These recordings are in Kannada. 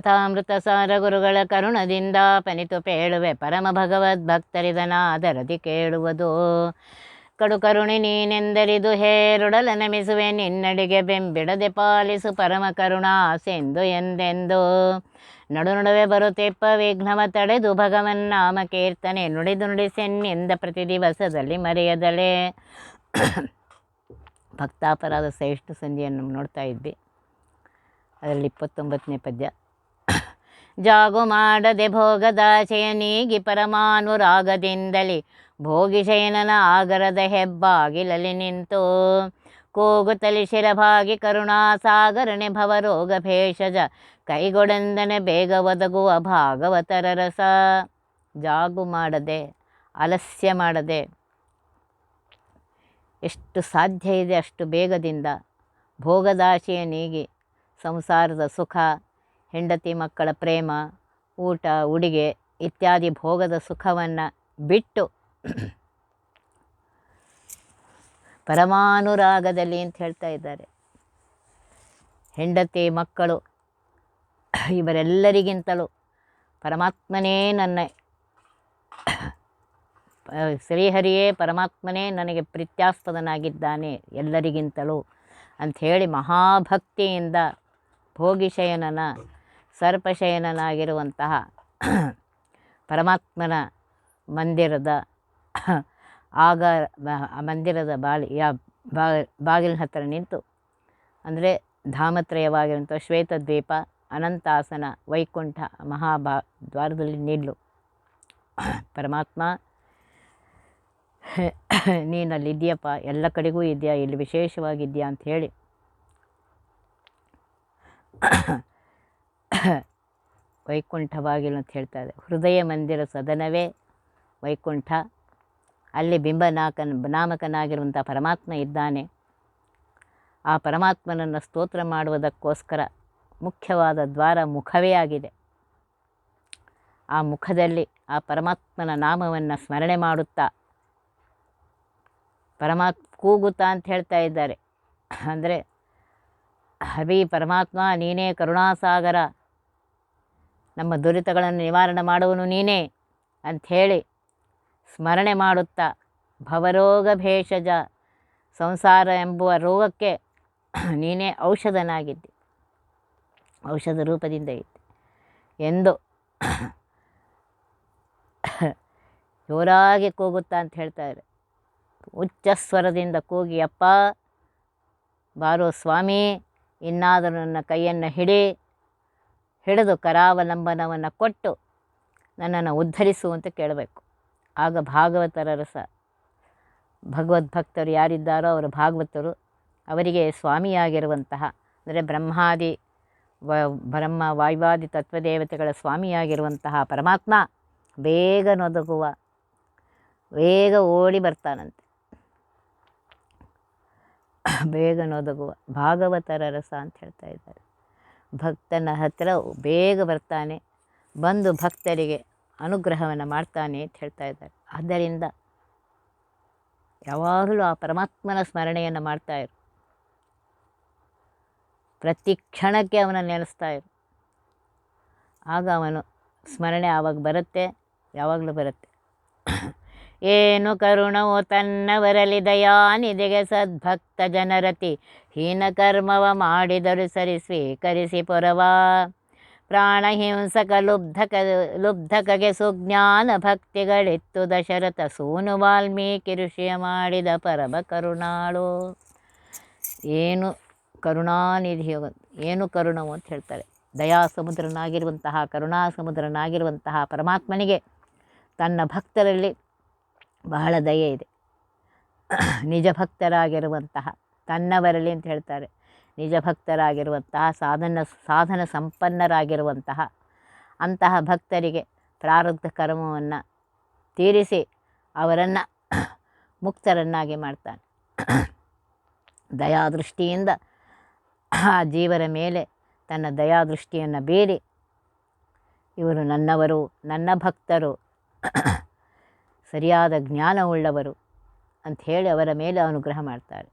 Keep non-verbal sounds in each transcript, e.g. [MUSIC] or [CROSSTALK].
ಕಥಾಮೃತ ಸಾರ ಗುರುಗಳ ಕರುಣದಿಂದ ಪನಿತು ಪೇಳುವೆ ಪರಮ ಭಗವದ್ ಭಕ್ತರಿದನಾದರದಿ ಕೇಳುವುದು. ಕಡು ಕರುಣಿ ನೀನೆಂದರಿದು ಹೇರುಡಲ ನಮಿಸುವೆ ನಿನ್ನಡಿಗೆ ಬೆಂಬಿಡದೆ ಪಾಲಿಸು ಪರಮ ಕರುಣಾ ಸೆಂದು ಎಂದೆಂದು. ನಡು ನಡುವೆ ಬರುತ್ತೆಪ್ಪ ವಿಘ್ನವ ತಡೆದು ಭಗವನ್ ನಾಮ ಕೀರ್ತನೆ ನುಡಿದು ನುಡಿಸೆನ್ನೆಂದ ಪ್ರತಿ ದಿವಸದಲ್ಲಿ ಮರೆಯದಲೆ. ಭಕ್ತಾಪರಾಧ ಶ್ರೇಷ್ಠ ಸಂಧಿಯನ್ನು ನೋಡ್ತಾ ಇದ್ವಿ ಅದರಲ್ಲಿ ಇಪ್ಪತ್ತೊಂಬತ್ತನೇ ಪದ್ಯ. ಜಾಗು ಮಾಡದೆ ಭೋಗದಾಶೆಯ ನೀಗಿ ಪರಮಾನುರಾಗದಿಂದಲಿ ಭೋಗಿಶಯನನ ಆಗರದ ಹೆಬ್ಬಾಗಿಲಲ್ಲಿ ನಿಂತು ಕೂಗುತ್ತಲಿ ಶಿರಭಾಗಿ ಕರುಣಾಸಾಗರನೆ ಭವರೋಗ ಭೇಷಜ ಕೈಗೊಡೆಂದನೆ ಬೇಗ ಒದಗುವ ಭಾಗವತರ ರಸ. ಜಾಗು ಮಾಡದೆ, ಅಲಸ್ಯ ಮಾಡದೆ ಎಷ್ಟು ಸಾಧ್ಯ ಇದೆ ಅಷ್ಟು ಬೇಗದಿಂದ ಭೋಗದಾಶೆಯ ನೀಗಿ ಸಂಸಾರದ ಸುಖ ಹೆಂಡತಿ ಮಕ್ಕಳ ಪ್ರೇಮ, ಊಟ, ಉಡುಗೆ ಇತ್ಯಾದಿ ಭೋಗದ ಸುಖವನ್ನು ಬಿಟ್ಟು ಪರಮಾನುರಾಗದಲ್ಲಿ ಅಂತ ಹೇಳ್ತಾ ಇದ್ದಾರೆ. ಹೆಂಡತಿ ಮಕ್ಕಳು ಇವರೆಲ್ಲರಿಗಿಂತಲೂ ಪರಮಾತ್ಮನೇ ನನ್ನ ಶ್ರೀಹರಿಯೇ ಪರಮಾತ್ಮನೇ ನನಗೆ ಪ್ರೀತ್ಯಾಸ್ಪದನಾಗಿದ್ದಾನೆ ಎಲ್ಲರಿಗಿಂತಲೂ ಅಂಥೇಳಿ ಮಹಾಭಕ್ತಿಯಿಂದ ಭೋಗಿಶಯನನ ಸರ್ಪಶಯನನಾಗಿರುವಂತಹ ಪರಮಾತ್ಮನ ಮಂದಿರದ ಆಗ ಮಂದಿರದ ಬಾಳಿ, ಯಾ ಬಾಗಿಲಿನ ಹತ್ತಿರ ನಿಂತು, ಅಂದರೆ ಧಾಮತ್ರಯವಾಗಿರುವಂಥ ಶ್ವೇತದ್ವೀಪ, ಅನಂತಾಸನ, ವೈಕುಂಠ, ಮಹಾಭಾ, ದ್ವಾರದಲ್ಲಿ ನಿಲ್ಲು. ಪರಮಾತ್ಮ ನೀನು ಅಲ್ಲಿ ಇದೆಯಪ್ಪ ಎಲ್ಲ ಕಡೆಗೂ ಇದೆಯಾ ಇಲ್ಲಿ ವಿಶೇಷವಾಗಿದೆಯಾ ಅಂಥೇಳಿ ವೈಕುಂಠ [COUGHS] ಬಾಗಿಲು ಅಂತ ಹೇಳ್ತಾ ಇದೆ. ಹೃದಯ ಮಂದಿರ ಸದನವೇ ವೈಕುಂಠ. ಅಲ್ಲಿ ಬಿಂಬನಾಕನ್ ನಾಮಕನಾಗಿರುವಂಥ ಪರಮಾತ್ಮ ಇದ್ದಾನೆ. ಆ ಪರಮಾತ್ಮನನ್ನು ಸ್ತೋತ್ರ ಮಾಡುವುದಕ್ಕೋಸ್ಕರ ಮುಖ್ಯವಾದ ದ್ವಾರ ಮುಖವೇ ಆಗಿದೆ. ಆ ಮುಖದಲ್ಲಿ ಆ ಪರಮಾತ್ಮನ ನಾಮವನ್ನು ಸ್ಮರಣೆ ಮಾಡುತ್ತಾ ಪರಮಾತ್ಮ ಕೂಗುತ್ತಾ ಅಂತ ಹೇಳ್ತಾ ಇದ್ದಾರೆ. ಅಂದರೆ, ಹರಿ ಪರಮಾತ್ಮ, ನೀನೇ ಕರುಣಾಸಾಗರ ನಮ್ಮ ದುರಿತಗಳನ್ನು ನಿವಾರಣೆ ಮಾಡುವನು ನೀನೇ ಅಂಥೇಳಿ ಸ್ಮರಣೆ ಮಾಡುತ್ತಾ ಭವರೋಗ ಭೇಷಜ ಸಂಸಾರ ಎಂಬುವ ರೋಗಕ್ಕೆ [CLEARS THROAT] ನೀನೇ ಔಷಧನಾಗಿದ್ದೆ. ಔಷಧ ರೂಪದಿಂದ ಇದ್ದೆ ಎಂದು [CLEARS THROAT] ಜೋರಾಗಿ ಕೂಗುತ್ತಾ ಅಂತ ಹೇಳ್ತಾರೆ ಉಚ್ಚ ಸ್ವರದಿಂದ ಕೂಗಿ, ಅಪ್ಪ, ಬಾರೋ ಸ್ವಾಮಿ, ಇನ್ನಾದರೂ ನನ್ನ ಕೈಯನ್ನು ಹಿಡಿ ಹಿಡಿದು ಕರಾವಲಂಬನವನ್ನು ಕೊಟ್ಟು ನನ್ನನ್ನು ಉದ್ಧರಿಸು ಅಂತ ಕೇಳಬೇಕು. ಆಗ ಭಾಗವತರ ರಸ ಭಗವದ್ಭಕ್ತರು ಯಾರಿದ್ದಾರೋ ಅವರು ಭಾಗವತರು, ಅವರಿಗೆ ಸ್ವಾಮಿಯಾಗಿರುವಂತಹ, ಅಂದರೆ ಬ್ರಹ್ಮಾದಿ ವ, ಬ್ರಹ್ಮ ವಾಯುವಾದಿ ತತ್ವದೇವತೆಗಳ ಸ್ವಾಮಿಯಾಗಿರುವಂತಹ ಪರಮಾತ್ಮ ಬೇಗ ನೊದಗುವ, ಬೇಗ ಓಡಿ ಬರ್ತಾನಂತೆ. ಬೇಗ ನೊದಗುವ ಭಾಗವತರ ರಸ ಅಂತ ಹೇಳ್ತಾ ಇದ್ದಾರೆ. ಭಕ್ತನ ಹತ್ತಿರ ಬೇಗ ಬರ್ತಾನೆ, ಬಂದು ಭಕ್ತರಿಗೆ ಅನುಗ್ರಹವನ್ನು ಮಾಡ್ತಾನೆ ಅಂತ ಹೇಳ್ತಾ ಇದ್ದಾರೆ. ಆದ್ದರಿಂದ ಯಾವಾಗಲೂ ಆ ಪರಮಾತ್ಮನ ಸ್ಮರಣೆಯನ್ನು ಮಾಡ್ತಾ ಇರು. ಪ್ರತಿ ಕ್ಷಣಕ್ಕೆ ಅವನ ನೆನೆಸ್ತಾ ಇರು. ಆಗ ಅವನು ಸ್ಮರಣೆ ಆವಾಗ ಬರುತ್ತೆ, ಯಾವಾಗಲೂ ಬರುತ್ತೆ. ಏನು ಕರುಣವು ತನ್ನವರಲಿ ದಯಾನಿಧಿಗೆ ಸದ್ಭಕ್ತ ಜನರತಿ. ಹೀನ ಕರ್ಮವ ಮಾಡಿದರು ಸರಿ ಸ್ವೀಕರಿಸಿ ಪುರವ. ಪ್ರಾಣಹಿಂಸಕ ಲುಬ್ಧಕ, ಲುಬ್ಧಕಗೆ ಸುಜ್ಞಾನ ಭಕ್ತಿಗಳಿತ್ತು ದಶರಥ. ಸೂನು ವಾಲ್ಮೀಕಿ ಋಷಿಯ ಮಾಡಿದ ಪರಮ ಕರುಣಾಳು. ಏನು ಕರುಣಾನಿಧಿ ಏನು ಕರುಣವು ಅಂತ ಹೇಳ್ತಾರೆ. ದಯಾ ಸಮುದ್ರನಾಗಿರುವಂತಹ ಕರುಣಾ ಸಮುದ್ರನಾಗಿರುವಂತಹ ಪರಮಾತ್ಮನಿಗೆ ತನ್ನ ಭಕ್ತರಲ್ಲಿ ಬಹಳ ದಯೆ ಇದೆ. ನಿಜ ಭಕ್ತರಾಗಿರುವಂತಹ ತನ್ನವರಲ್ಲಿ ಅಂತ ಹೇಳ್ತಾರೆ. ನಿಜ ಭಕ್ತರಾಗಿರುವಂತಹ ಸಾಧನ ಸಾಧನ ಸಂಪನ್ನರಾಗಿರುವಂತಹ ಅಂತಹ ಭಕ್ತರಿಗೆ ಪ್ರಾರಬ್ಧ ಕರ್ಮವನ್ನು ತೀರಿಸಿ ಅವರನ್ನು ಮುಕ್ತರನ್ನಾಗಿ ಮಾಡ್ತಾನೆ. ದಯಾದೃಷ್ಟಿಯಿಂದ ಆ ಜೀವರ ಮೇಲೆ ತನ್ನ ದಯಾದೃಷ್ಟಿಯನ್ನು ಬೀರಿ ಇವರು ನನ್ನವರು, ನನ್ನ ಭಕ್ತರು ಸರಿಯಾದ ಜ್ಞಾನವುಳ್ಳವರು ಅಂಥೇಳಿ ಅವರ ಮೇಲೆ ಅನುಗ್ರಹ ಮಾಡ್ತಾರೆ.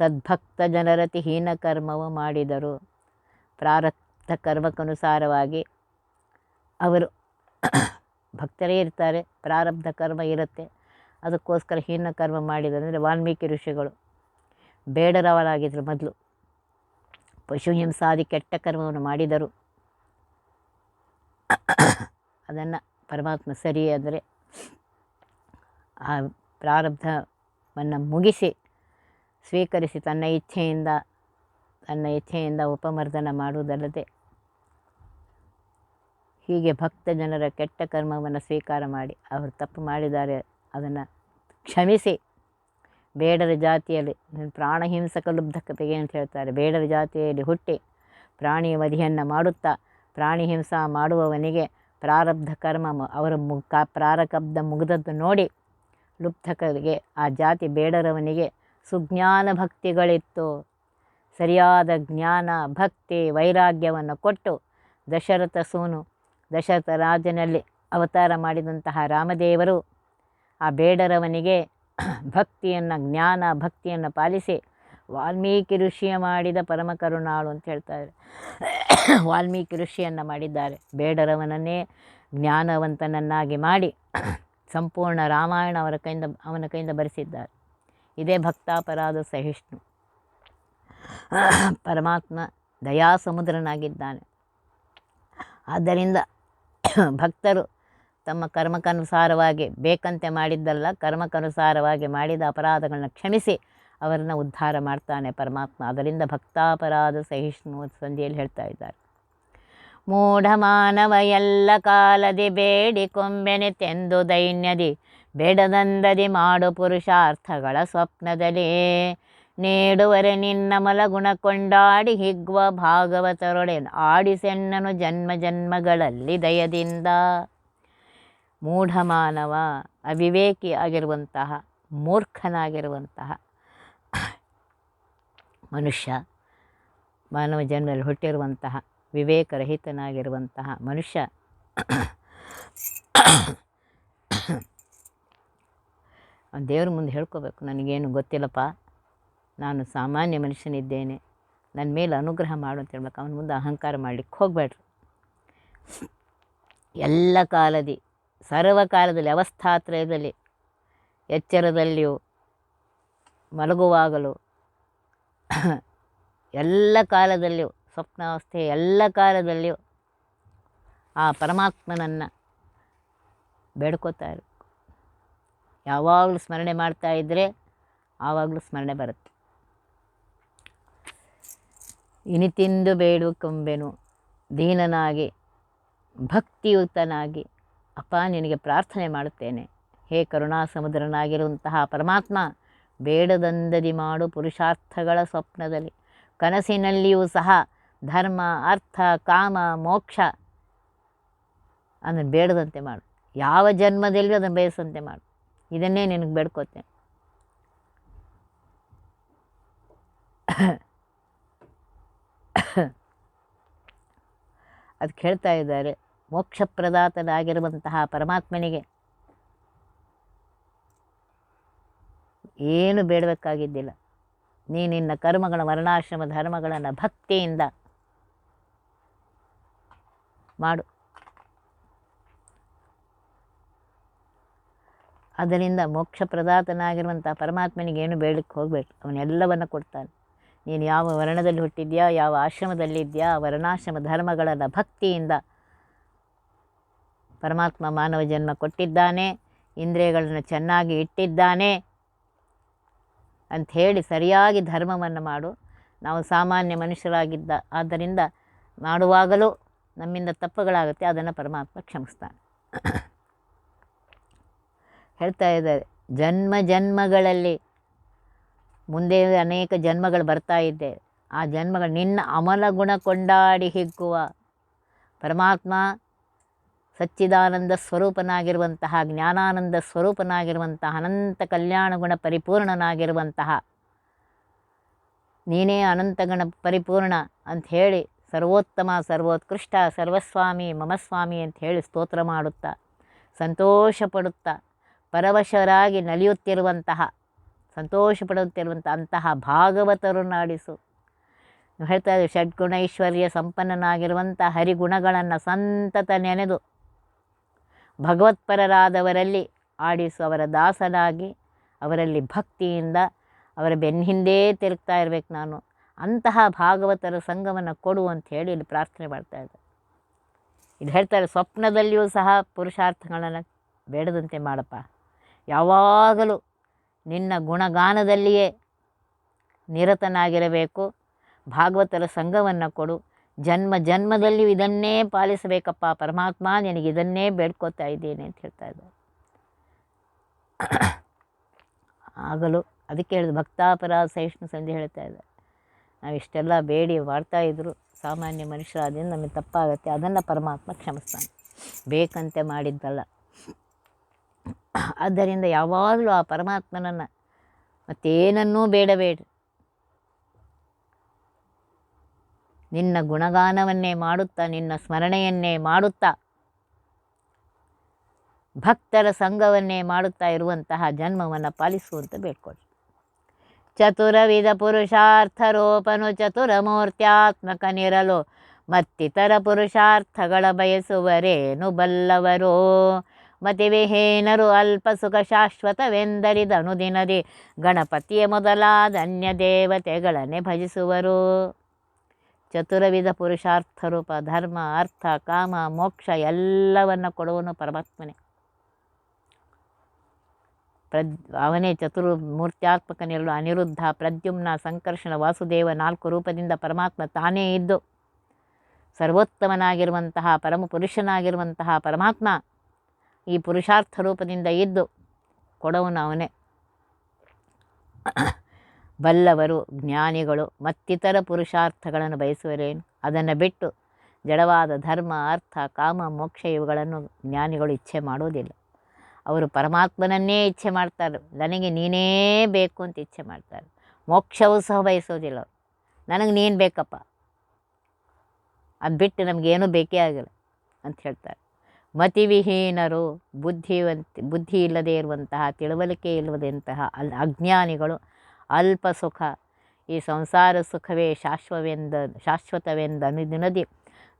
ಸದ್ಭಕ್ತ ಜನರತಿ ಹೀನ ಕರ್ಮವು ಮಾಡಿದರು ಪ್ರಾರ ಪ್ರಾರಬ್ಧ ಕರ್ಮಕ್ಕನುಸಾರವಾಗಿ ಅವರು ಭಕ್ತರೇ ಇರ್ತಾರೆ, ಪ್ರಾರಬ್ಧ ಕರ್ಮ ಇರುತ್ತೆ. ಅದಕ್ಕೋಸ್ಕರ ಹೀನ ಕರ್ಮ ಮಾಡಿದಂದರೆ ವಾಲ್ಮೀಕಿ ಋಷಿಗಳು ಬೇಡರವರಾಗಿದ್ದರು ಮೊದಲು. ಪಶು ಹಿಂಸಾದಿ ಕೆಟ್ಟ ಕರ್ಮವನ್ನು ಮಾಡಿದರು. ಅದನ್ನು ಪರಮಾತ್ಮ ಸರಿ ಅಂದರೆ ಆ ಪ್ರಾರಬ್ಧವನ್ನು ಮುಗಿಸಿ ಸ್ವೀಕರಿಸಿ ತನ್ನ ಇಚ್ಛೆಯಿಂದ ತನ್ನ ಇಚ್ಛೆಯಿಂದ ಉಪಮರ್ದನ ಮಾಡುವುದಲ್ಲದೆ ಹೀಗೆ ಭಕ್ತ ಜನರ ಕೆಟ್ಟ ಕರ್ಮವನ್ನು ಸ್ವೀಕಾರ ಮಾಡಿ ಅವರು ತಪ್ಪು ಮಾಡಿದ್ದಾರೆ ಅದನ್ನು ಕ್ಷಮಿಸಿ. ಬೇಡರ ಜಾತಿಯಲ್ಲಿ ಪ್ರಾಣಹಿಂಸಕ ಲುಬ್ಧಕತೆಗೆ ಅಂತ ಹೇಳ್ತಾರೆ. ಬೇಡರ ಜಾತಿಯಲ್ಲಿ ಹುಟ್ಟಿ ಪ್ರಾಣಿಯ ವಧಿಯನ್ನು ಮಾಡುತ್ತಾ ಪ್ರಾಣಿ ಹಿಂಸಾ ಮಾಡುವವನಿಗೆ ಪ್ರಾರಬ್ಧ ಕರ್ಮ ಅವರ ಮುಖ ಪ್ರಾರಬ್ಧ ಮುಗಿದದ್ದು ನೋಡಿ ಲುಬ್ಧಕರಿಗೆ ಆ ಜಾತಿ ಬೇಡರವನಿಗೆ ಸುಜ್ಞಾನ ಭಕ್ತಿಗಳಿತ್ತು. ಸರಿಯಾದ ಜ್ಞಾನ, ಭಕ್ತಿ, ವೈರಾಗ್ಯವನ್ನು ಕೊಟ್ಟು ದಶರಥ ಸೂನು, ದಶರಥ ರಾಜನಲ್ಲಿ ಅವತಾರ ಮಾಡಿದಂತಹ ರಾಮದೇವರು ಆ ಬೇಡರವನಿಗೆ [CLEARS THROAT] ಭಕ್ತಿಯನ್ನು, ಜ್ಞಾನ, ಭಕ್ತಿಯನ್ನು ಪಾಲಿಸಿ ವಾಲ್ಮೀಕಿ ಋಷಿಯ ಮಾಡಿದ ಪರಮ ಕರುಣಾಳು ಅಂತ ಹೇಳ್ತಾರೆ. [CLEARS THROAT] ವಾಲ್ಮೀಕಿ ಋಷಿಯನ್ನು ಮಾಡಿದ್ದಾರೆ. ಬೇಡರವನನ್ನೇ ಜ್ಞಾನವಂತನನ್ನಾಗಿ ಮಾಡಿ [CLEARS THROAT] ಸಂಪೂರ್ಣ ರಾಮಾಯಣ ಅವರ ಕೈಯಿಂದ, ಅವನ ಕೈಯಿಂದ ಬರೆಸಿದ್ದಾರೆ. ಇದೇ ಭಕ್ತಾಪರಾಧ ಸಹಿಷ್ಣು. ಪರಮಾತ್ಮ ದಯಾ ಸಮುದ್ರನಾಗಿದ್ದಾನೆ ಆದ್ದರಿಂದ ಭಕ್ತರು ತಮ್ಮ ಕರ್ಮಕ್ಕನುಸಾರವಾಗಿ ಬೇಕಂತೆ ಮಾಡಿದ್ದಲ್ಲ, ಕರ್ಮಕ್ಕನುಸಾರವಾಗಿ ಮಾಡಿದ ಅಪರಾಧಗಳನ್ನ ಕ್ಷಮಿಸಿ ಅವರನ್ನು ಉದ್ಧಾರ ಮಾಡ್ತಾನೆ ಪರಮಾತ್ಮ. ಅದರಿಂದ ಭಕ್ತಾಪರಾಧ ಸಹಿಷ್ಣು ಸಂಧಿಯಲ್ಲಿ ಹೇಳ್ತಾ ಇದ್ದಾರೆ. ಮೂಢ ಮಾನವ ಎಲ್ಲ ಕಾಲದಿ ಬೇಡಿಕೊಂಬೆನೆ ತೆಂದು ದೈನ್ಯದಿ ಬೇಡದಂದದಿ ಮಾಡು ಪುರುಷಾರ್ಥಗಳ ಸ್ವಪ್ನದಲ್ಲಿ. ನೀಡುವರೆ ನಿನ್ನ ಮಲಗುಣ ಕೊಂಡಾಡಿ ಹಿಗ್ವ ಭಾಗವತರೊಡೆ ಆಡಿಸೆಣ್ಣನು ಜನ್ಮ ಜನ್ಮಗಳಲ್ಲಿ ದಯದಿಂದ. ಮೂಢಮಾನವ, ಅವಿವೇಕಿ ಆಗಿರುವಂತಹ, ಮೂರ್ಖನಾಗಿರುವಂತಹ ಮನುಷ್ಯ, ಮಾನವ ಜನ್ಮದಲ್ಲಿ ಹುಟ್ಟಿರುವಂತಹ ವಿವೇಕರಹಿತನಾಗಿರುವಂತಹ ಮನುಷ್ಯ ದೇವ್ರ ಮುಂದೆ ಹೇಳ್ಕೋಬೇಕು, ನನಗೇನು ಗೊತ್ತಿಲ್ಲಪ್ಪ, ನಾನು ಸಾಮಾನ್ಯ ಮನುಷ್ಯನಿದ್ದೇನೆ, ನನ್ನ ಮೇಲೆ ಅನುಗ್ರಹ ಮಾಡು ಅಂತ ಹೇಳ್ಬೇಕು. ಅವನ ಮುಂದೆ ಅಹಂಕಾರ ಮಾಡಲಿಕ್ಕೆ ಹೋಗಬೇಡ್ರಿ. ಎಲ್ಲ ಕಾಲದಿ ಸರ್ವಕಾಲದಲ್ಲಿ ಅವಸ್ಥಾತ್ರಯದಲ್ಲಿ, ಎಚ್ಚರದಲ್ಲಿಯೂ, ಮಲಗುವಾಗಲೂ, ಎಲ್ಲ ಕಾಲದಲ್ಲಿಯೂ ಸ್ವಪ್ನಾವಸ್ಥೆ ಎಲ್ಲ ಕಾಲದಲ್ಲಿಯೂ ಆ ಪರಮಾತ್ಮನನ್ನು ಬೇಡ್ಕೋತಾ ಇರಬೇಕು. ಯಾವಾಗಲೂ ಸ್ಮರಣೆ ಮಾಡ್ತಾ ಇದ್ದರೆ ಆವಾಗಲೂ ಸ್ಮರಣೆ ಬರುತ್ತೆ. ಇನಿತಿಂದು ಬೇಡುಕೊಂಬೆನು ದೀನನಾಗಿ, ಭಕ್ತಿಯುತನಾಗಿ, ಅಪ್ಪ ನಿನಗೆ ಪ್ರಾರ್ಥನೆ ಮಾಡುತ್ತೇನೆ. ಹೇ ಕರುಣಾ ಸಮುದ್ರನಾಗಿರುವಂತಹ ಪರಮಾತ್ಮ, ಬೇಡದಂದದಿ ಮಾಡು ಪುರುಷಾರ್ಥಗಳ ಸ್ವಪ್ನದಲ್ಲಿ. ಕನಸಿನಲ್ಲಿಯೂ ಸಹ ಧರ್ಮ, ಅರ್ಥ, ಕಾಮ, ಮೋಕ್ಷ ಅದನ್ನು ಬೇಡದಂತೆ ಮಾಡು. ಯಾವ ಜನ್ಮದಲ್ಲಿ ಅದನ್ನು ಬಯಸಂತೆ ಮಾಡು. ಇದನ್ನೇ ನಿನಗೆ ಬೇಡ್ಕೋತೇನೆ. ಅದು ಹೇಳ್ತಾ ಇದ್ದಾರೆ, ಮೋಕ್ಷಪ್ರದಾತನಾಗಿರುವಂತಹ ಪರಮಾತ್ಮನಿಗೆ. ಏನು ಬೇಡಬೇಕಾಗಿದ್ದಿಲ್ಲ. ನೀ ನಿನ್ನ ಕರ್ಮಗಳ ವರ್ಣಾಶ್ರಮ ಧರ್ಮಗಳನ್ನು ಭಕ್ತಿಯಿಂದ ಮಾಡು. ಅದರಿಂದ ಮೋಕ್ಷಪ್ರದಾತನಾಗಿರುವಂಥ ಪರಮಾತ್ಮನಿಗೆ ಏನು ಬೇಡಕ್ಕೆ ಹೋಗಬೇಕು ಅವನೆಲ್ಲವನ್ನು ಕೊಡ್ತಾನೆ. ನೀನು ಯಾವ ವರ್ಣದಲ್ಲಿ ಹುಟ್ಟಿದ್ಯಾ, ಯಾವ ಆಶ್ರಮದಲ್ಲಿದ್ಯಾ ವರ್ಣಾಶ್ರಮ ಧರ್ಮಗಳನ್ನ ಭಕ್ತಿಯಿಂದ ಪರಮಾತ್ಮ ಮಾನವ ಜನ್ಮ ಕೊಟ್ಟಿದ್ದಾನೆ, ಇಂದ್ರಿಯಗಳನ್ನು ಚೆನ್ನಾಗಿ ಇಟ್ಟಿದ್ದಾನೆ ಅಂಥೇಳಿ ಸರಿಯಾಗಿ ಧರ್ಮವನ್ನು ಮಾಡು. ನಾವು ಸಾಮಾನ್ಯ ಮನುಷ್ಯರಾಗಿದ್ದ, ಆದ್ದರಿಂದ ಮಾಡುವಾಗಲೂ ನಮ್ಮಿಂದ ತಪ್ಪುಗಳಾಗುತ್ತೆ, ಅದನ್ನು ಪರಮಾತ್ಮ ಕ್ಷಮಿಸ್ತಾನೆ. ಹೇಳ್ತಾ ಇದ್ದಾರೆ, ಜನ್ಮ ಜನ್ಮಗಳಲ್ಲಿ ಮುಂದೆ ಅನೇಕ ಜನ್ಮಗಳು ಬರ್ತಾ ಇದ್ದೆ ಆ ಜನ್ಮಗಳು ನಿನ್ನ ಅಮಲ ಗುಣ ಕೊಂಡಾಡಿ ಹಿಗ್ಗುವ ಪರಮಾತ್ಮ ಸಚ್ಚಿದಾನಂದ ಸ್ವರೂಪನಾಗಿರುವಂತಹ, ಜ್ಞಾನಾನಂದ ಸ್ವರೂಪನಾಗಿರುವಂತಹ, ಅನಂತ ಕಲ್ಯಾಣ ಗುಣ ಪರಿಪೂರ್ಣನಾಗಿರುವಂತಹ, ನೀನೇ ಅನಂತ ಗುಣ ಪರಿಪೂರ್ಣ ಅಂತ ಹೇಳಿ ಸರ್ವೋತ್ತಮ, ಸರ್ವೋತ್ಕೃಷ್ಟ, ಸರ್ವಸ್ವಾಮಿ ಮಮಸ್ವಾಮಿ ಅಂತ ಹೇಳಿ ಸ್ತೋತ್ರ ಮಾಡುತ್ತಾ ಸಂತೋಷ ಪಡುತ್ತಾ ಪರವಶರಾಗಿ ನಲಿಯುತ್ತಿರುವಂತಹ ಸಂತೋಷ ಪಡುತ್ತಿರುವಂಥ ಅಂತಹ ಭಾಗವತರು ನಾಡಿಸು. ನಾವು ಹೇಳ್ತಾ ಇದ್ದೀವಿ ಷಡ್ಗುಣೈಶ್ವರ್ಯ ಸಂಪನ್ನನಾಗಿರುವಂಥ ಹರಿಗುಣಗಳನ್ನು ಸಂತತ ನೆನೆದು, ಭಗವತ್ಪರರಾದವರಲ್ಲಿ ಆಡಿಸು, ಅವರ ದಾಸನಾಗಿ, ಅವರಲ್ಲಿ ಭಕ್ತಿಯಿಂದ, ಅವರ ಬೆನ್ನ ಹಿಂದೆ ತಿರುಗ್ತಾ ಇರಬೇಕು ನಾನು. ಅಂತಹ ಭಾಗವತರ ಸಂಘವನ್ನು ಕೊಡು ಅಂತ ಹೇಳಿ ಇಲ್ಲಿ ಪ್ರಾರ್ಥನೆ ಮಾಡ್ತಾ ಇದ್ದೆ ಇದು ಹೇಳ್ತಾರೆ, ಸ್ವಪ್ನದಲ್ಲಿಯೂ ಸಹ ಪುರುಷಾರ್ಥಗಳನ್ನು ಬೇಡದಂತೆ ಮಾಡಪ್ಪ. ಯಾವಾಗಲೂ ನಿನ್ನ ಗುಣಗಾನದಲ್ಲಿಯೇ ನಿರತನಾಗಿರಬೇಕು. ಭಾಗವತರ ಸಂಘವನ್ನು ಕೊಡು. ಜನ್ಮ ಜನ್ಮದಲ್ಲಿಯೂ ಇದನ್ನೇ ಪಾಲಿಸಬೇಕಪ್ಪ. ಪರಮಾತ್ಮ ನಿನಗೆ ಇದನ್ನೇ ಬೇಡ್ಕೋತಾ ಇದ್ದೇನೆ ಅಂತ ಹೇಳ್ತಾ ಇದ್ದಾರೆ. [COUGHS] ಆಗಲೂ ಅದಕ್ಕೆ ಹೇಳಿದ ಭಕ್ತಾಪರ ಸಹಿಷ್ಣು ಸಂಧಿ ಹೇಳ್ತಾ ಇದ್ದಾರೆ. ನಾವು ಇಷ್ಟೆಲ್ಲ ಬೇಡಿ ಮಾಡ್ತಾ ಇದ್ರು. ಸಾಮಾನ್ಯ ಮನುಷ್ಯರಾದ್ರಿಂದ ನಮಗೆ ತಪ್ಪಾಗತ್ತೆ. ಅದನ್ನು ಪರಮಾತ್ಮ ಕ್ಷಮಿಸ್ತಾನೆ. ಬೇಕಂತೆ ಮಾಡಿದ್ದಲ್ಲ. ಆದ್ದರಿಂದ ಯಾವಾಗಲೂ ಆ ಪರಮಾತ್ಮನನ್ನು ಮತ್ತೇನನ್ನೂ ಬೇಡಬೇಡ್ರಿ ನಿನ್ನ ಗುಣಗಾನವನ್ನೇ ಮಾಡುತ್ತಾ, ನಿನ್ನ ಸ್ಮರಣೆಯನ್ನೇ ಮಾಡುತ್ತಾ, ಭಕ್ತರ ಸಂಘವನ್ನೇ ಮಾಡುತ್ತಾ ಇರುವಂತಹ ಜನ್ಮವನ್ನು ಪಾಲಿಸುವಂತ ಬೇಡ್ಕೊಳ್ಳಿ. ಚತುರವಿಧ ಪುರುಷಾರ್ಥರೋಪನು ಚತುರಮೂರ್ತ್ಯಾತ್ಮಕನಿರಲು ಮತ್ತಿತರ ಪುರುಷಾರ್ಥಗಳ ಬಯಸುವರೇನು ಬಲ್ಲವರೋ? ಮತಿವಿಹೀನರು ಅಲ್ಪ ಸುಖ ಶಾಶ್ವತವೆಂದರಿದನು ದಿನದಿ ಗಣಪತಿಯ ಮೊದಲಾದ ಅನ್ಯ ದೇವತೆಗಳನ್ನೇ ಭಜಿಸುವರು. ಚತುರವಿಧ ಪುರುಷಾರ್ಥ ರೂಪ ಧರ್ಮ, ಅರ್ಥ, ಕಾಮ, ಮೋಕ್ಷ ಎಲ್ಲವನ್ನು ಕೊಡುವನು ಪರಮಾತ್ಮನೇ. ಪ್ರದ್, ಅವನೇ ಚತುರ್ ಮೂರ್ತ್ಯಾತ್ಮಕನಿರಲು ಅನಿರುದ್ಧ ಪ್ರದ್ಯುಮ್ನ ಸಂಕರ್ಷಣ ವಾಸುದೇವ ನಾಲ್ಕು ರೂಪದಿಂದ ಪರಮಾತ್ಮ ತಾನೇ ಇದ್ದು. ಸರ್ವೋತ್ತಮನಾಗಿರುವಂತಹ ಪರಮ ಪುರುಷನಾಗಿರುವಂತಹ ಪರಮಾತ್ಮ ಈ ಪುರುಷಾರ್ಥ ರೂಪದಿಂದ ಇದ್ದು ಕೊಡವನು ಅವನೇ. ಬಲ್ಲವರು, ಜ್ಞಾನಿಗಳು, ಮತ್ತಿತರ ಪುರುಷಾರ್ಥಗಳನ್ನು ಬಯಸುವರೇನು? ಅದನ್ನು ಬಿಟ್ಟು ಜಡವಾದ ಧರ್ಮ, ಅರ್ಥ, ಕಾಮ, ಮೋಕ್ಷ ಇವುಗಳನ್ನು ಜ್ಞಾನಿಗಳು ಇಚ್ಛೆ ಮಾಡೋದಿಲ್ಲ ಅವರು ಪರಮಾತ್ಮನನ್ನೇ ಇಚ್ಛೆ ಮಾಡ್ತಾರೆ ನನಗೆ ನೀನೇ ಬೇಕು ಅಂತ ಇಚ್ಛೆ ಮಾಡ್ತಾರೆ ಮೋಕ್ಷವೂ ಸಹ ಬಯಸೋದಿಲ್ಲ ನನಗೆ ನೀನು ಬೇಕಪ್ಪ. ಅದು ಬಿಟ್ಟು ನಮಗೇನೂ ಬೇಕೇ ಆಗಿಲ್ಲ ಅಂತ ಹೇಳ್ತಾರೆ. ಮತಿವಿಹೀನರು, ಬುದ್ಧಿವಂತ, ಬುದ್ಧಿ ಇಲ್ಲದೆ ಇರುವಂತಹ, ತಿಳುವಳಿಕೆ ಇಲ್ಲದಂತಹ ಅಲ್ ಅಜ್ಞಾನಿಗಳು ಅಲ್ಪ ಸುಖ, ಈ ಸಂಸಾರ ಸುಖವೇ ಶಾಶ್ವವೆಂದ, ಶಾಶ್ವತವೆಂದ ಅನುದಿನದಿ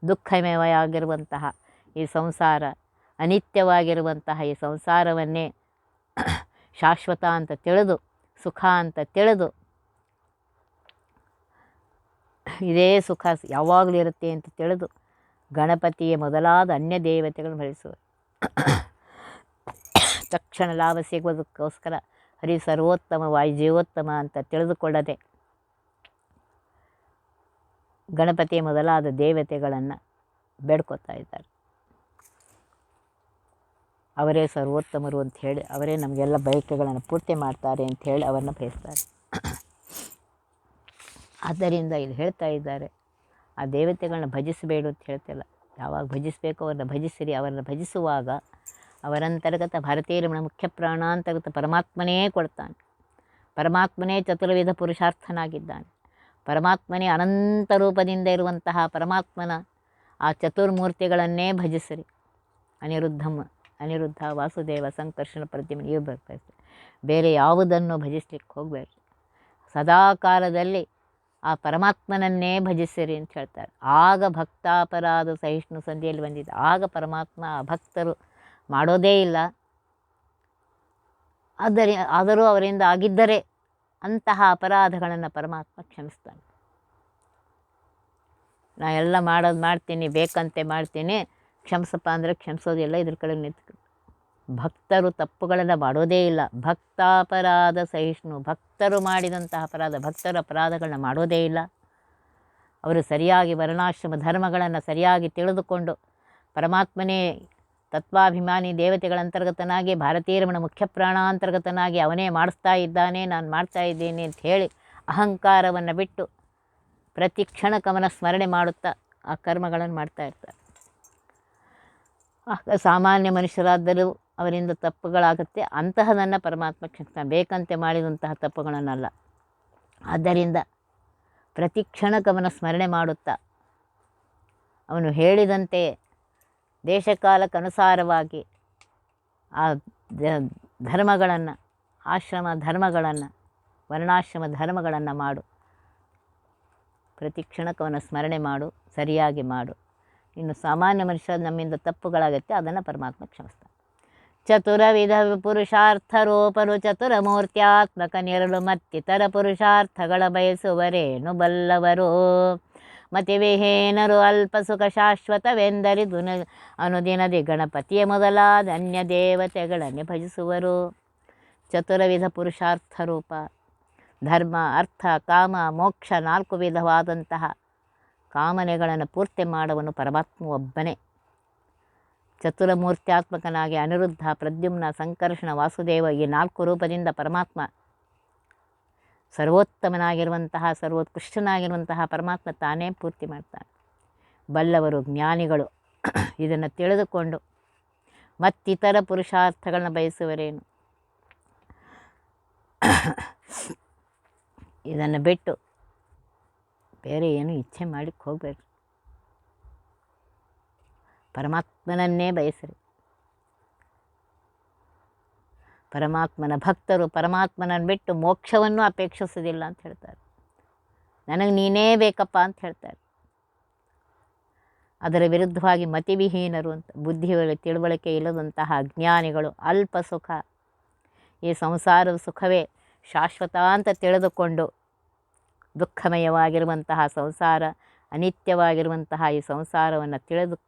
ದುಃಖಮಯವಾಗಿರುವಂತಹ ಈ ಸಂಸಾರ ಅನಿತ್ಯವಾಗಿರುವಂತಹ ಈ ಸಂಸಾರವನ್ನೇ [COUGHS] ಶಾಶ್ವತ ಅಂತ ತಿಳಿದು, ಸುಖ ಅಂತ ತಿಳಿದು, ಇದೇ ಸುಖ ಯಾವಾಗಲೂ ಇರುತ್ತೆ ಅಂತ ತಿಳಿದು ಗಣಪತಿಯ ಮೊದಲಾದ ಅನ್ಯ ದೇವತೆಗಳನ್ನು ಭರಿಸುವರು [COUGHS] ತಕ್ಷಣ ಲಾಭ ಸಿಗುವುದಕ್ಕೋಸ್ಕರ ಹರಿ ಸರ್ವೋತ್ತಮ ವಾಯು ಜೀವೋತ್ತಮ ಅಂತ ತಿಳಿದುಕೊಳ್ಳದೆ ಗಣಪತಿಯ ಮೊದಲಾದ ದೇವತೆಗಳನ್ನು ಬೇಡ್ಕೋತಾ ಇದ್ದಾರೆ. ಅವರೇ ಸರ್ವೋತ್ತಮರು ಅಂತ ಹೇಳಿ ಅವರೇ ನಮಗೆಲ್ಲ ಬಯಕೆಗಳನ್ನು ಪೂರ್ತಿ ಮಾಡ್ತಾರೆ ಅಂತ ಹೇಳಿ ಅವರನ್ನು ಬಯಸ್ತಾರೆ. ಆದ್ದರಿಂದ ಇಲ್ಲಿ ಹೇಳ್ತಾ ಇದ್ದಾರೆ, ಆ ದೇವತೆಗಳನ್ನ ಭಜಿಸಬೇಡು ಅಂತ ಹೇಳ್ತಿಲ್ಲ. ಯಾವಾಗ ಭಜಿಸಬೇಕು ಅವ್ರನ್ನ ಭಜಿಸಿರಿ, ಅವರನ್ನು ಭಜಿಸುವಾಗ ಅವರಂತರ್ಗತ ಭಾರತೀಯ ರಮಣ ಮುಖ್ಯ ಪ್ರಾಣಾಂತರ್ಗತ ಪರಮಾತ್ಮನೇ ಕೊಡ್ತಾನೆ. ಪರಮಾತ್ಮನೇ ಚತುರ್ವಿಧ ಪುರುಷಾರ್ಥನಾಗಿದ್ದಾನೆ. ಪರಮಾತ್ಮನೇ ಅನಂತ ರೂಪದಿಂದ ಇರುವಂತಹ ಪರಮಾತ್ಮನ ಆ ಚತುರ್ಮೂರ್ತಿಗಳನ್ನೇ ಭಜಿಸಿರಿ. ಅನಿರುದ್ಧಮ ಅನಿರುದ್ಧ, ವಾಸುದೇವ, ಸಂಕರ್ಷಣ ಪ್ರತಿಮೆ ಇವು ಬರ್ಬೇಕು ಬೇರೆ ಯಾವುದನ್ನು ಭಜಿಸ್ಲಿಕ್ಕೆ ಹೋಗಬೇಡ್ರಿ. ಸದಾ ಕಾಲದಲ್ಲಿ ಆ ಪರಮಾತ್ಮನನ್ನೇ ಭಜಿಸಿರಿ ಅಂತ ಹೇಳ್ತಾರೆ. ಆಗ ಭಕ್ತಾಪರಾಧ ಸಹಿಷ್ಣು ಸಂಧಿಯಲ್ಲಿ ಬಂದಿದ್ದ, ಆಗ ಪರಮಾತ್ಮ ಭಕ್ತರು ಮಾಡೋದೇ ಇಲ್ಲ. ಆದರೆ, ಆದರೂ ಅವರಿಂದ ಆಗಿದ್ದರೆ ಅಂತಹ ಅಪರಾಧಗಳನ್ನು ಪರಮಾತ್ಮ ಕ್ಷಮಿಸ್ತಾನೆ. ನಾ ಎಲ್ಲ ಮಾಡೋದು ಮಾಡ್ತೀನಿ, ಬೇಕಂತೆ ಮಾಡ್ತೀನಿ. ಕ್ಷಮಿಸಪ್ಪ ಅಂದರೆ ಕ್ಷಮಿಸೋದಿಲ್ಲ ಇದ್ರ ಕಡೆ ನಿಂತು. ಭಕ್ತರು ತಪ್ಪುಗಳನ್ನು ಮಾಡೋದೇ ಇಲ್ಲ. ಭಕ್ತಾಪರಾಧ ಸಹಿಷ್ಣು, ಭಕ್ತರು ಮಾಡಿದಂತಹ ಅಪರಾಧ, ಭಕ್ತರ ಅಪರಾಧಗಳನ್ನ ಮಾಡೋದೇ ಇಲ್ಲ. ಅವರು ಸರಿಯಾಗಿ ವರ್ಣಾಶ್ರಮ ಧರ್ಮಗಳನ್ನು ಸರಿಯಾಗಿ ತಿಳಿದುಕೊಂಡು ಪರಮಾತ್ಮನೇ ತತ್ವಾಭಿಮಾನಿ ದೇವತೆಗಳ ಅಂತರ್ಗತನಾಗಿ ಭಾರತೀಯ ರಮಣ ಮುಖ್ಯ ಪ್ರಾಣಾಂತರ್ಗತನಾಗಿ ಅವನೇ ಮಾಡಿಸ್ತಾ ಇದ್ದಾನೆ, ನಾನು ಮಾಡ್ತಾ ಇದ್ದೇನೆ ಅಂತ ಹೇಳಿ ಅಹಂಕಾರವನ್ನು ಬಿಟ್ಟು ಪ್ರತಿ ಕ್ಷಣಕವನ ಸ್ಮರಣೆ ಮಾಡುತ್ತಾ ಆ ಕರ್ಮಗಳನ್ನು ಮಾಡ್ತಾ ಇರ್ತಾರೆ. ಸಾಮಾನ್ಯ ಮನುಷ್ಯರಾದರೂ ಅವರಿಂದ ತಪ್ಪುಗಳಾಗುತ್ತೆ. ಅಂತಹದನ್ನು ಪರಮಾತ್ಮ ಕ್ಷಮಿಸ್ತಾನೆ ಬೇಕಂತೆ ಮಾಡಿದಂತಹ ತಪ್ಪುಗಳನ್ನಲ್ಲ. ಆದ್ದರಿಂದ ಪ್ರತಿ ಕ್ಷಣಕ್ಕವನ ಸ್ಮರಣೆ ಮಾಡುತ್ತಾ, ಅವನು ಹೇಳಿದಂತೆ ದೇಶಕಾಲಕ್ಕನುಸಾರವಾಗಿ ಆ ಧರ್ಮಗಳನ್ನು, ಆಶ್ರಮ ಧರ್ಮಗಳನ್ನು, ವರ್ಣಾಶ್ರಮ ಧರ್ಮಗಳನ್ನು ಮಾಡು. ಪ್ರತಿ ಕ್ಷಣಕ್ಕವನ ಸ್ಮರಣೆ ಮಾಡು, ಸರಿಯಾಗಿ ಮಾಡು. ಇನ್ನು ಸಾಮಾನ್ಯ ಮನುಷ್ಯ ನಮ್ಮಿಂದ ತಪ್ಪುಗಳಾಗುತ್ತೆ, ಅದನ್ನು ಪರಮಾತ್ಮ ಕ್ಷಮಿಸ್ತಾನೆ. ಚತುರವಿಧ ಪುರುಷಾರ್ಥರೂಪರು ಚತುರಮೂರ್ತ್ಯಾತ್ಮಕ ನಿರಲು ಮತ್ತಿತರ ಪುರುಷಾರ್ಥಗಳ ಬಯಸುವರೇನು ಬಲ್ಲವರು? ಮತಿವಿಹೀನರು ಅಲ್ಪ ಸುಖ ಶಾಶ್ವತವೆಂದರಿದು ದುನ ಅನುದಿನದಿ ಗಣಪತಿಯ ಮೊದಲಾದ ಅನ್ಯ ದೇವತೆಗಳನ್ನು ಭಜಿಸುವರು. ಚತುರವಿಧ ಪುರುಷಾರ್ಥ ರೂಪ ಧರ್ಮ, ಅರ್ಥ, ಕಾಮ, ಮೋಕ್ಷ ನಾಲ್ಕು ವಿಧವಾದಂತಹ ಕಾಮನೆಗಳನ್ನು ಪೂರ್ತಿ ಮಾಡುವನು ಪರಮಾತ್ಮ ಒಬ್ಬನೇ ಚತುರಮೂರ್ತ್ಯಾತ್ಮಕನಾಗಿ ಅನಿರುದ್ಧ ಪ್ರದ್ಯುಮ್ನ ಸಂಕರ್ಷಣ ವಾಸುದೇವ ಈ ನಾಲ್ಕು ರೂಪದಿಂದ ಪರಮಾತ್ಮ. ಸರ್ವೋತ್ತಮನಾಗಿರುವಂತಹ, ಸರ್ವೋತ್ಕೃಷ್ಟನಾಗಿರುವಂತಹ ಪರಮಾತ್ಮ ತಾನೇ ಪೂರ್ತಿ ಮಾಡ್ತಾನೆ. ಬಲ್ಲವರು ಜ್ಞಾನಿಗಳು. ಇದನ್ನು ತಿಳಿದುಕೊಂಡು ಮತ್ತಿತರ ಪುರುಷಾರ್ಥಗಳನ್ನ ಬಯಸುವರೇನು? ಇದನ್ನು ಬಿಟ್ಟು ಬೇರೆ ಏನು ಇಚ್ಛೆ ಮಾಡಲಿಕ್ಕೆ ಹೋಗಬೇಡ್ರಿ. ಪರಮಾತ್ಮನನ್ನೇ ಬಯಸಿರಿ. ಪರಮಾತ್ಮನ ಭಕ್ತರು ಪರಮಾತ್ಮನನ್ನು ಬಿಟ್ಟು ಮೋಕ್ಷವನ್ನು ಅಪೇಕ್ಷಿಸೋದಿಲ್ಲ ಅಂತ ಹೇಳ್ತಾರೆ. ನನಗೆ ನೀನೇ ಬೇಕಪ್ಪ ಅಂತ ಹೇಳ್ತಾರೆ. ಅದರ ವಿರುದ್ಧವಾಗಿ ಮತಿವಿಹೀನರು ಅಂತ ಬುದ್ಧಿ ತಿಳುವಳಿಕೆ ಇಲ್ಲದಂತಹ ಅಜ್ಞಾನಿಗಳು ಅಲ್ಪ ಸುಖ. ಈ ಸಂಸಾರದ ಸುಖವೇ ಶಾಶ್ವತ ಅಂತ ತಿಳಿದುಕೊಂಡು ದುಃಖಮಯವಾಗಿರುವಂತಹ ಸಂಸಾರ, ಅನಿತ್ಯವಾಗಿರುವಂತಹ ಈ ಸಂಸಾರವನ್ನು ತಿಳಿದು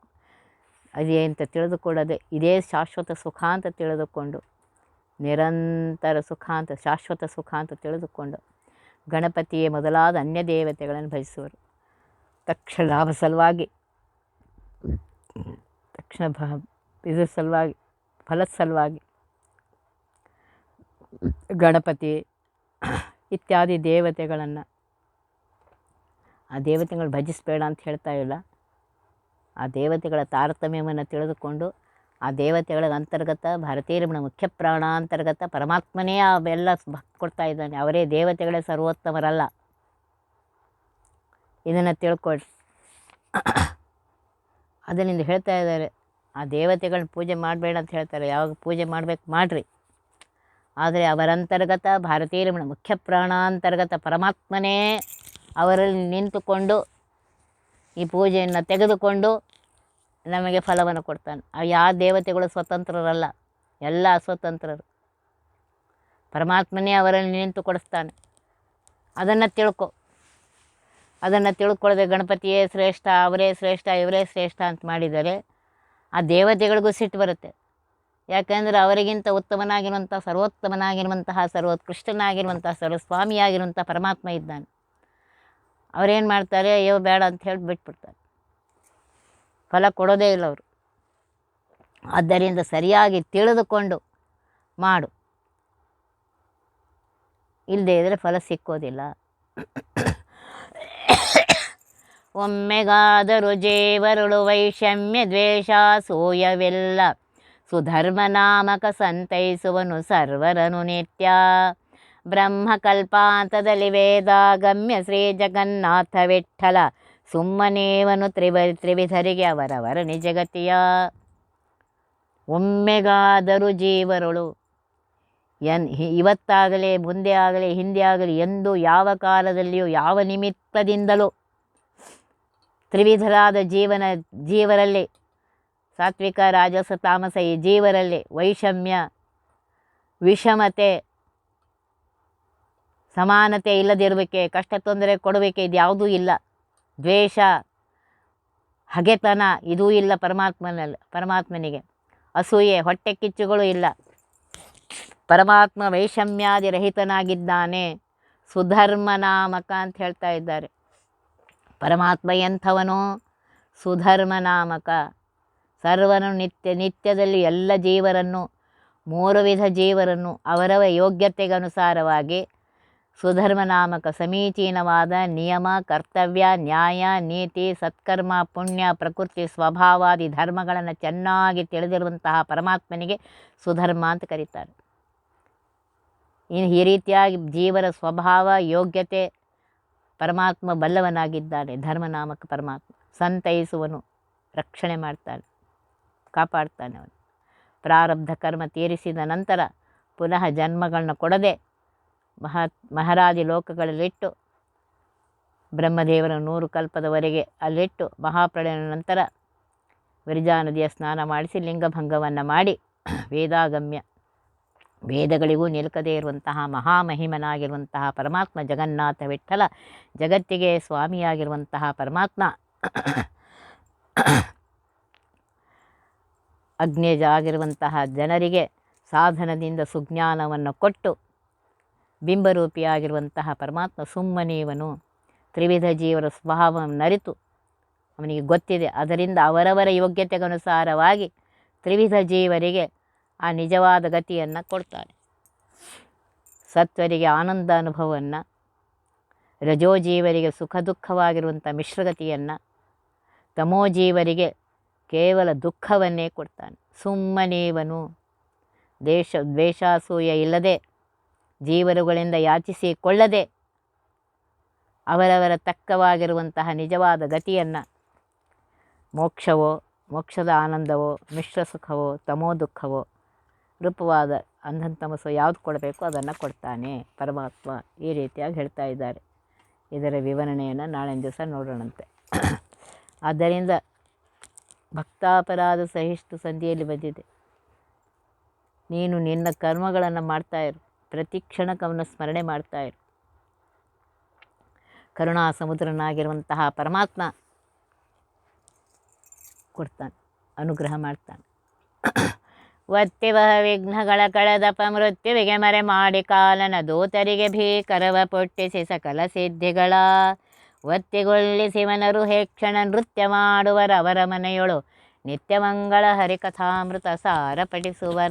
ಅದೇ ಅಂತ ತಿಳಿದುಕೊಳ್ಳದೆ, ಇದೇ ಶಾಶ್ವತ ಸುಖ ಅಂತ ತಿಳಿದುಕೊಂಡು, ನಿರಂತರ ಸುಖ ಅಂತ, ಶಾಶ್ವತ ಸುಖ ಅಂತ ತಿಳಿದುಕೊಂಡು ಗಣಪತಿಯೇ ಮೊದಲಾದ ಅನ್ಯ ದೇವತೆಗಳನ್ನು ಭಜಿಸುವರು. ತಕ್ಷಣ ಲಾಭ ಸಲುವಾಗಿ, ತಕ್ಷಣ ಭ ಇದ್ರ ಸಲುವಾಗಿ ಫಲದ ಸಲುವಾಗಿ ಗಣಪತಿ ಇತ್ಯಾದಿ ದೇವತೆಗಳನ್ನು, ಆ ದೇವತೆಗಳು ಭಜಿಸಬೇಡ ಅಂತ ಹೇಳ್ತಾ ಇಲ್ಲ. ಆ ದೇವತೆಗಳ ತಾರತಮ್ಯವನ್ನು ತಿಳಿದುಕೊಂಡು ಆ ದೇವತೆಗಳ ಅಂತರ್ಗತ ಭಾರತೀಯರಮಣ ಮುಖ್ಯ ಪ್ರಾಣ ಅಂತರ್ಗತ ಪರಮಾತ್ಮನೇ ಅವೆಲ್ಲ ಭಕ್ತಿ ಕೊಡ್ತಾ ಇದ್ದಾನೆ. ಅವರೇ ದೇವತೆಗಳೇ ಸರ್ವೋತ್ತಮರಲ್ಲ. ಇದನ್ನು ತಿಳ್ಕೊಳ್ರಿ. ಅದರಿಂದ ಹೇಳ್ತಾ ಇದ್ದಾರೆ, ಆ ದೇವತೆಗಳನ್ನ ಪೂಜೆ ಮಾಡಬೇಡ ಅಂತ ಹೇಳ್ತಾರೆ. ಯಾವಾಗ ಪೂಜೆ ಮಾಡಬೇಕು ಮಾಡಿರಿ. ಆದರೆ ಅವರಂತರ್ಗತ ಭಾರತೀಯರಮಣ ಮುಖ್ಯ ಪ್ರಾಣ ಅಂತರ್ಗತ ಪರಮಾತ್ಮನೇ ಅವರಲ್ಲಿ ನಿಂತುಕೊಂಡು ಈ ಪೂಜೆಯನ್ನು ತೆಗೆದುಕೊಂಡು ನಮಗೆ ಫಲವನ್ನು ಕೊಡ್ತಾನೆ. ಯಾವ ದೇವತೆಗಳು ಸ್ವತಂತ್ರರಲ್ಲ, ಎಲ್ಲ ಅಸ್ವತಂತ್ರರು. ಪರಮಾತ್ಮನೇ ಅವರಲ್ಲಿ ನಿಂತು ಕೊಡಿಸ್ತಾನೆ. ಅದನ್ನು ತಿಳ್ಕೊ. ಅದನ್ನು ತಿಳ್ಕೊಳ್ಳದೆ ಗಣಪತಿಯೇ ಶ್ರೇಷ್ಠ, ಅವರೇ ಶ್ರೇಷ್ಠ, ಇವರೇ ಶ್ರೇಷ್ಠ ಅಂತ ಮಾಡಿದರೆ ಆ ದೇವತೆಗಳಿಗೂ ಸಿಟ್ಟು ಬರುತ್ತೆ. ಯಾಕೆಂದರೆ ಅವರಿಗಿಂತ ಉತ್ತಮನಾಗಿರುವಂಥ, ಸರ್ವೋತ್ತಮನಾಗಿರುವಂತಹ ಸರ್ವೋತ್ಕೃಷ್ಟನಾಗಿರುವಂತಹ ಸರ್ವಸ್ವಾಮಿಯಾಗಿರುವಂಥ ಪರಮಾತ್ಮ ಇದ್ದಾನೆ. ಅವರೇನು ಮಾಡ್ತಾರೆ, ಅಯ್ಯೋ ಬೇಡ ಅಂತ ಹೇಳಿ ಬಿಟ್ಬಿಡ್ತಾರೆ ಫಲ ಕೊಡೋದೇ ಇಲ್ಲ ಅವರು. ಆದ್ದರಿಂದ ಸರಿಯಾಗಿ ತಿಳಿದುಕೊಂಡು ಮಾಡು. ಇಲ್ಲದೇ ಇದ್ದರೆ ಫಲ ಸಿಕ್ಕೋದಿಲ್ಲ. ಒಮ್ಮೆಗಾದರೂ ಜೇವರುಳು ವೈಷಮ್ಯ ದ್ವೇಷ ಸೂಯವೆಲ್ಲ. ಸುಧರ್ಮನಾಮಕ ಸಂತೈಸುವನು ಸರ್ವರನು ನಿತ್ಯ. ಬ್ರಹ್ಮಕಲ್ಪಾಂತದಲ್ಲಿ ವೇದಾಗಮ್ಯ ಶ್ರೀ ಜಗನ್ನಾಥ ವಿಠಲ. ಸುಮ್ಮನೇವನು ತ್ರಿವ, ತ್ರಿವಿಧರಿಗೆ ಅವರವರ ನಿಜಗತಿಯ. ಒಮ್ಮೆಗಾದರೂ ಜೀವರುಳು. ಎನ್ ಇವತ್ತಾಗಲಿ, ಮುಂದೆ ಆಗಲಿ, ಹಿಂದೆ ಆಗಲಿ, ಎಂದು ಯಾವ ಕಾಲದಲ್ಲಿಯೂ, ಯಾವ ನಿಮಿತ್ತದಿಂದಲೂ ತ್ರಿವಿಧರಾದ ಜೀವನ, ಜೀವರಲ್ಲಿ, ಸಾತ್ವಿಕ, ರಾಜಸ, ತಾಮಸ, ಈ ಜೀವರಲ್ಲಿ ವೈಷಮ್ಯ, ವಿಷಮತೆ, ಸಮಾನತೆ ಇಲ್ಲದಿರುವಿಕೆ ಕಷ್ಟ ತೊಂದರೆ ಕೊಡುವಿಕೆ ಇದು ಯಾವುದೂ ಇಲ್ಲ. ದ್ವೇಷ, ಹಗೆತನ ಇದೂ ಇಲ್ಲ ಪರಮಾತ್ಮನಲ್ಲಿ, ಪರಮಾತ್ಮನಿಗೆ. ಅಸೂಯೆ, ಹೊಟ್ಟೆ ಕಿಚ್ಚುಗಳು ಇಲ್ಲ. ಪರಮಾತ್ಮ ವೈಷಮ್ಯಾದಿ ರಹಿತನಾಗಿದ್ದಾನೆ. ಸುಧರ್ಮ ನಾಮಕ ಅಂತ ಹೇಳ್ತಾ ಇದ್ದಾರೆ. ಪರಮಾತ್ಮ ಎಂಥವನು ಸುಧರ್ಮ ನಾಮಕ ಸರ್ವನು ನಿತ್ಯ, ನಿತ್ಯದಲ್ಲಿ ಎಲ್ಲ ಜೀವರನ್ನು, ಮೂರು ವಿಧ ಜೀವರನ್ನು ಅವರವ ಯೋಗ್ಯತೆಗನುಸಾರವಾಗಿ ಸುಧರ್ಮ ನಾಮಕ ಸಮೀಚೀನವಾದ ನಿಯಮ, ಕರ್ತವ್ಯ, ನ್ಯಾಯ, ನೀತಿ, ಸತ್ಕರ್ಮ, ಪುಣ್ಯ, ಪ್ರಕೃತಿ, ಸ್ವಭಾವಾದಿ ಧರ್ಮಗಳನ್ನು ಚೆನ್ನಾಗಿ ತಿಳಿದಿರುವಂತಹ ಪರಮಾತ್ಮನಿಗೆ ಸುಧರ್ಮ ಅಂತ ಕರೀತಾರೆ. ಇನ್ನು ಈ ರೀತಿಯಾಗಿ ಜೀವರ ಸ್ವಭಾವ, ಯೋಗ್ಯತೆ ಪರಮಾತ್ಮ ಬಲ್ಲವನಾಗಿದ್ದಾನೆ, ಧರ್ಮನಾಮಕ ಪರಮಾತ್ಮ. ಸಂತೈಸುವನು, ರಕ್ಷಣೆ ಮಾಡ್ತಾನೆ, ಕಾಪಾಡ್ತಾನೆ ಅವನು. ಪ್ರಾರಬ್ಧ ಕರ್ಮ ತೀರಿಸಿದ ನಂತರ ಪುನಃ ಜನ್ಮಗಳನ್ನ ಕೊಡದೆ ಮಹಾ ಮಹಾರಾಜಿ ಲೋಕಗಳಲ್ಲಿಟ್ಟು ಬ್ರಹ್ಮದೇವರ ನೂರು ಕಲ್ಪದವರೆಗೆ ಅಲ್ಲಿಟ್ಟು ಮಹಾಪ್ರಳಯ ನಂತರ ವಿರಜಾ ನದಿಯ ಸ್ನಾನ ಮಾಡಿಸಿ ಲಿಂಗಭಂಗವನ್ನು ಮಾಡಿ ವೇದಾಗಮ್ಯ ವೇದಗಳಿಗೂ ನಿಲುಕದೇ ಇರುವಂತಹ ಮಹಾಮಹಿಮನಾಗಿರುವಂತಹ ಪರಮಾತ್ಮ ಜಗನ್ನಾಥ ವಿಠಲ ಜಗತ್ತಿಗೆ ಸ್ವಾಮಿಯಾಗಿರುವಂತಹ ಪರಮಾತ್ಮ ಅಗ್ನೇಜ ಆಗಿರುವಂತಹ ಜನರಿಗೆ ಸಾಧನದಿಂದ ಸುಜ್ಞಾನವನ್ನು ಕೊಟ್ಟು ಬಿಂಬರೂಪಿಯಾಗಿರುವಂತಹ ಪರಮಾತ್ಮ ಸುಮ್ಮನೀವನು ತ್ರಿವಿಧ ಜೀವರ ಸ್ವಭಾವವನ್ನು ಅರಿತು ಅವನಿಗೆ ಗೊತ್ತಿದೆ. ಅದರಿಂದ ಅವರವರ ಯೋಗ್ಯತೆಗನುಸಾರವಾಗಿ ತ್ರಿವಿಧ ಜೀವರಿಗೆ ಆ ನಿಜವಾದ ಗತಿಯನ್ನು ಕೊಡ್ತಾನೆ ಸತ್ವರಿಗೆ ಆನಂದ ಅನುಭವವನ್ನು ರಜೋಜೀವರಿಗೆ ಸುಖ ದುಃಖವಾಗಿರುವಂಥ ಮಿಶ್ರಗತಿಯನ್ನು ತಮೋಜೀವರಿಗೆ ಕೇವಲ ದುಃಖವನ್ನೇ ಕೊಡ್ತಾನೆ. ಸುಮ್ಮನೇವನು ದೇಶ ದ್ವೇಷಾಸೂಯ ಇಲ್ಲದೆ ಜೀವರುಗಳಿಂದ ಯಾಚಿಸಿಕೊಳ್ಳದೆ ಅವರವರ ತಕ್ಕವಾಗಿರುವಂತಹ ನಿಜವಾದ ಗತಿಯನ್ನು ಮೋಕ್ಷವೋ, ಮೋಕ್ಷದ ಆನಂದವೋ, ಮಿಶ್ರ ಸುಖವೋ, ತಮೋ ದುಃಖವೋ, ರೂಪವಾದ ಅಂಧಂತಮಸೋ ಯಾವುದು ಕೊಡಬೇಕು ಅದನ್ನು ಕೊಡ್ತಾನೆ ಪರಮಾತ್ಮ ಈ ರೀತಿಯಾಗಿ ಹೇಳ್ತಾ ಇದ್ದಾರೆ. ಇದರ ವಿವರಣೆಯನ್ನು ನಾಳಿನ ದಿವಸ ನೋಡೋಣಂತೆ. ಆದ್ದರಿಂದ ಭಕ್ತಾಪರಾಧ ಸಹಿಷ್ಣು ಸಂಧಿಯಲ್ಲಿ ಬಂದಿದೆ. ನೀನು ನಿನ್ನ ಕರ್ಮಗಳನ್ನು ಮಾಡ್ತಾ ಇರು. ಪ್ರತಿ ಕ್ಷಣಕವನ್ನು ಸ್ಮರಣೆ ಮಾಡ್ತಾ ಇರು. ಕರುಣಾ ಸಮುದ್ರನಾಗಿರುವಂತಹ ಪರಮಾತ್ಮ ಕೊಡ್ತಾನೆ, ಅನುಗ್ರಹ ಮಾಡ್ತಾನೆ. ಒತ್ತಿವಹ ವಿಘ್ನಗಳ ಕಳೆದಪ ಮೃತ್ಯುವಿಗೆ ಮರೆ ಮಾಡಿ ಕಾಲನ ದೂತರಿಗೆ ಭೀಕರವ ಪೊಟ್ಟಿಸಿ ಸಕಲ ಸಿದ್ಧಿಗಳ. ಒತ್ತಿಗೊಳ್ಳಿಸಿವನರು ಹೇಕ್ಷಣ ನೃತ್ಯ ಮಾಡುವರವರ ಮನೆಯೊಳು ನಿತ್ಯಮಂಗಳ ಹರಿಕಥಾಮೃತ ಸಾರ ಪಠಿಸುವ